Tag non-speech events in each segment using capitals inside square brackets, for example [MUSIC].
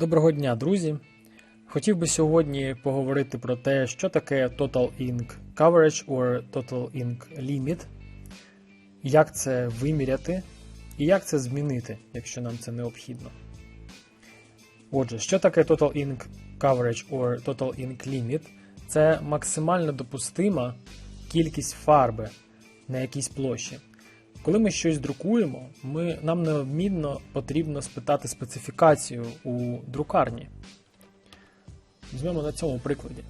Доброго дня, друзі! Хотів би сьогодні поговорити про те, що таке Total Ink Coverage or Total Ink Limit, як це виміряти і як це змінити, якщо нам це необхідно. Отже, що таке Total Ink Coverage or Total Ink Limit? Це максимально допустима кількість фарби на якійсь площі. Коли ми щось друкуємо, ми, нам неодмінно потрібно спитати специфікацію у друкарні. Візьмемо на цьому прикладі.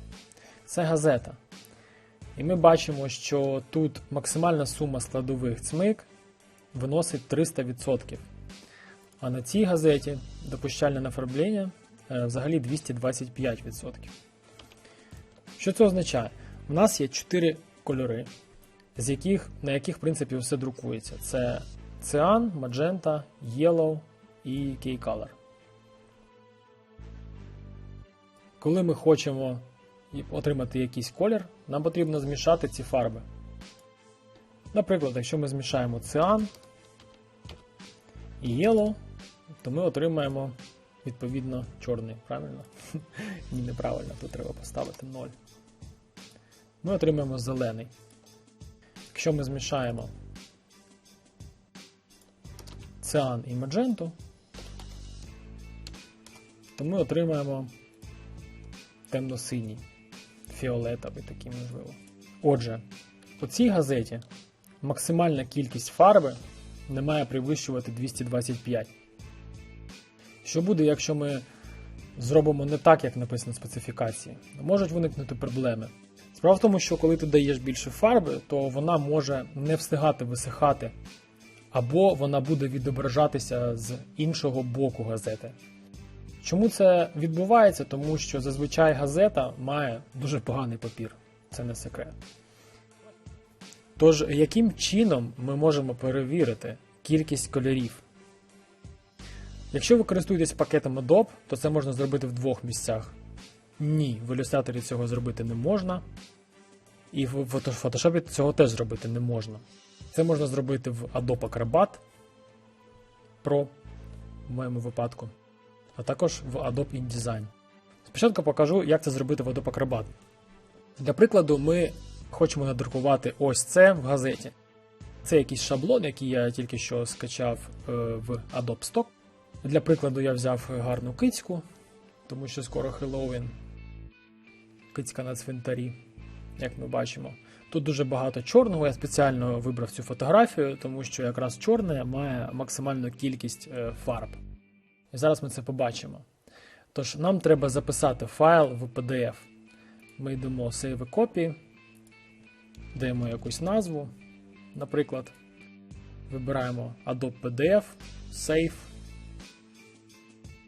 Це газета. І ми бачимо, що тут максимальна сума складових цмик виносить 300%. А на цій газеті допущальне нафарблення е, взагалі 225%. Що це означає? У нас є 4 кольори, з яких, на яких, в принципі, все друкується. Це Cyan, Magenta, Yellow і K-Color. Коли ми хочемо отримати якийсь колір, нам потрібно змішати ці фарби. Наприклад, якщо ми змішаємо Cyan і Yellow, то ми отримаємо відповідно чорний. Правильно? [LAUGHS] Ні, неправильно, тут треба поставити 0. Ми отримаємо зелений. Якщо ми змішаємо циан і мадженту, то ми отримаємо темно-синій, фіолетовий такий можливо. Отже, у цій газеті максимальна кількість фарби не має перевищувати 225. Що буде, якщо ми зробимо не так, як написано в специфікації? Можуть виникнути проблеми. Справа в тому, що коли ти даєш більше фарби, то вона може не встигати висихати, або вона буде відображатися з іншого боку газети. Чому це відбувається? Тому що зазвичай газета має дуже поганий папір, це не секрет. Тож, яким чином ми можемо перевірити кількість кольорів? Якщо ви користуєтесь пакетом Adobe, то це можна зробити в двох місцях. Ні, в ілюстраторі цього зробити не можна. І в Photoshop цього теж зробити не можна. Це можна зробити в Adobe Acrobat Pro в моєму випадку, а також в Adobe InDesign. Спочатку покажу, як це зробити в Adobe Acrobat. Для прикладу, ми хочемо надрукувати ось це в газеті. Це якийсь шаблон, який я тільки що скачав е, в Adobe Stock. Для прикладу, я взяв гарну кицьку, тому що скоро Хеллоуін. Кицька на цвинтарі, як ми бачимо. Тут дуже багато чорного. Я спеціально вибрав цю фотографію, тому що якраз чорне має максимальну кількість е, фарб. І зараз ми це побачимо. Тож, нам треба записати файл в PDF. Ми йдемо Save a Copy, даємо якусь назву. Наприклад, вибираємо Adobe PDF, Save.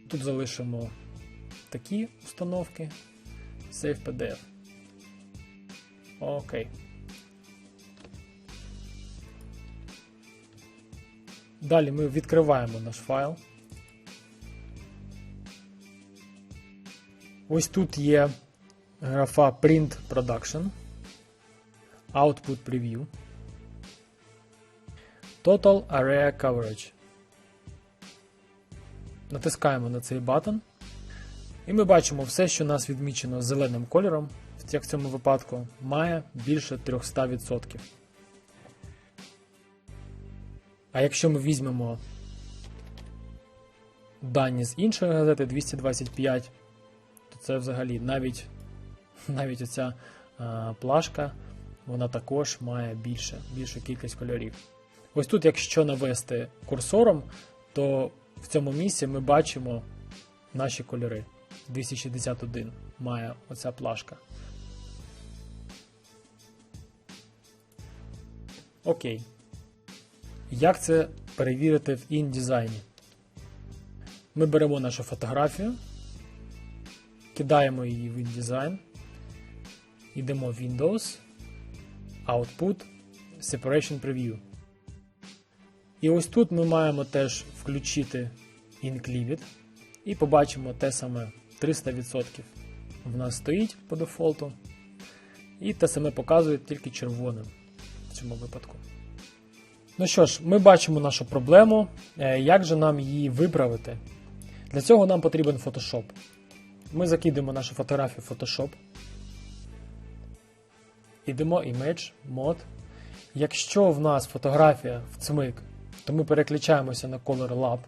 Тут залишимо такі установки. Save PDF. Окей. Далі ми відкриваємо наш файл. Ось тут є графа Print Production, Output Preview, Total Area Coverage. Натискаємо на цей батон. І ми бачимо все, що нас відмічено зеленим кольором, як в цьому випадку, має більше 300%. А якщо ми візьмемо дані з іншої газети 225, то це взагалі навіть [LAUGHS] навіть оця а, плашка вона також має більше, більшу кількість кольорів. Ось тут, якщо навести курсором, то в цьому місці ми бачимо наші кольори. 261 має оця плашка. Окей. Як це перевірити в InDesign? Ми беремо нашу фотографію, кидаємо її в InDesign, йдемо в Windows, Output, Separation Preview. І ось тут ми маємо теж включити Ink і побачимо те саме 300% в нас стоїть по дефолту. І те саме показує тільки червоним в цьому випадку. Ну що ж, ми бачимо нашу проблему. Е, Як же нам її виправити? Для цього нам потрібен Photoshop. Ми закидемо нашу фотографію в Photoshop. Ідемо Image, Mode. Якщо в нас фотографія в цмик, то ми переключаємося на Color Lab.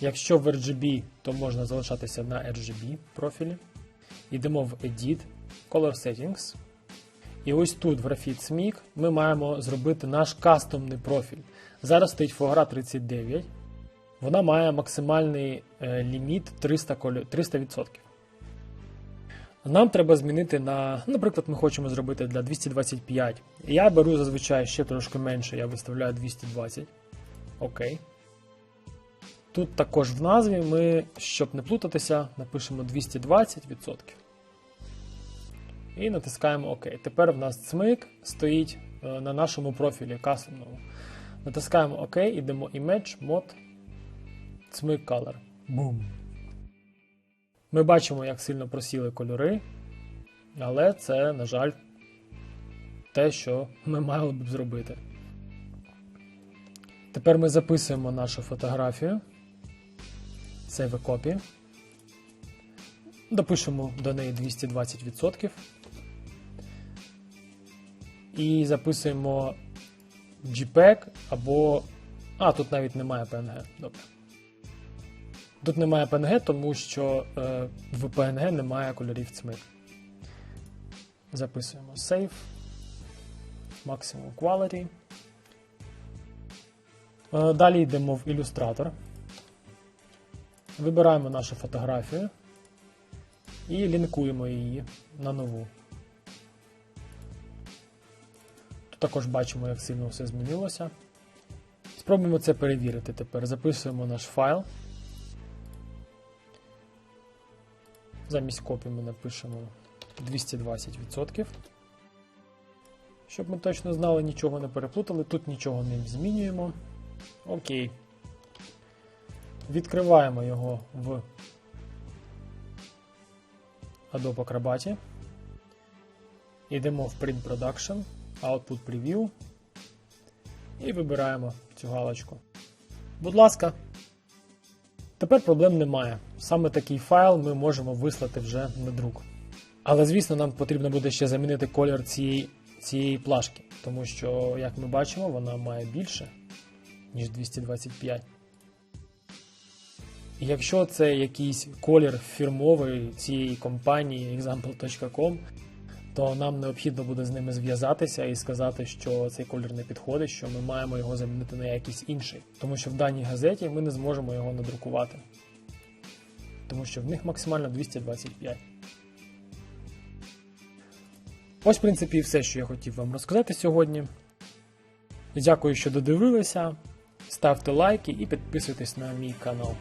Якщо в RGB, то можна залишатися на RGB профілі. Йдемо в Edit, Color Settings. І ось тут в Graphic SMIC ми маємо зробити наш кастомний профіль. Зараз стоїть Fogra 39. Вона має максимальний е, ліміт 300%. 300%. Нам треба змінити на, наприклад, ми хочемо зробити для 225. Я беру зазвичай ще трошки менше, я виставляю 220. Окей. Тут також в назві ми, щоб не плутатися, напишемо 220%. І натискаємо ОК. Тепер в нас цмик стоїть е, на нашому профілі кастомному. Натискаємо ОК, ідемо Image, Mod, цмик Color. Бум. Ми бачимо, як сильно просіли кольори, але це, на жаль, те, що ми мали б зробити. Тепер ми записуємо нашу фотографію. Save a copy. Допишемо до неї 220%. І записуємо JPEG або. А, тут навіть немає PNG. Добре. Тут немає PNG, тому що е, в PNG немає кольорів цмик. Записуємо Save. Maximum Quality. Е, Далі йдемо в ілюстратор. Вибираємо нашу фотографію і лінкуємо її на нову. Тут також бачимо, як сильно все змінилося. Спробуємо це перевірити тепер. Записуємо наш файл. Замість копії ми напишемо 220%. Щоб ми точно знали, нічого не переплутали. Тут нічого не змінюємо. Окей. Відкриваємо його в Adobe Acrobat. Йдемо в Print Production, Output Preview і вибираємо цю галочку. Будь ласка. Тепер проблем немає. Саме такий файл ми можемо вислати вже на друк. Але, звісно, нам потрібно буде ще замінити колір цієї, цієї плашки, тому що, як ми бачимо, вона має більше, ніж 225. Якщо це якийсь колір фірмовий цієї компанії example.com, то нам необхідно буде з ними зв'язатися і сказати, що цей колір не підходить, що ми маємо його замінити на якийсь інший. Тому що в даній газеті ми не зможемо його надрукувати. Тому що в них максимально 225. Ось, в принципі, все, що я хотів вам розказати сьогодні. Дякую, що додивилися. Ставте лайки і підписуйтесь на мій канал.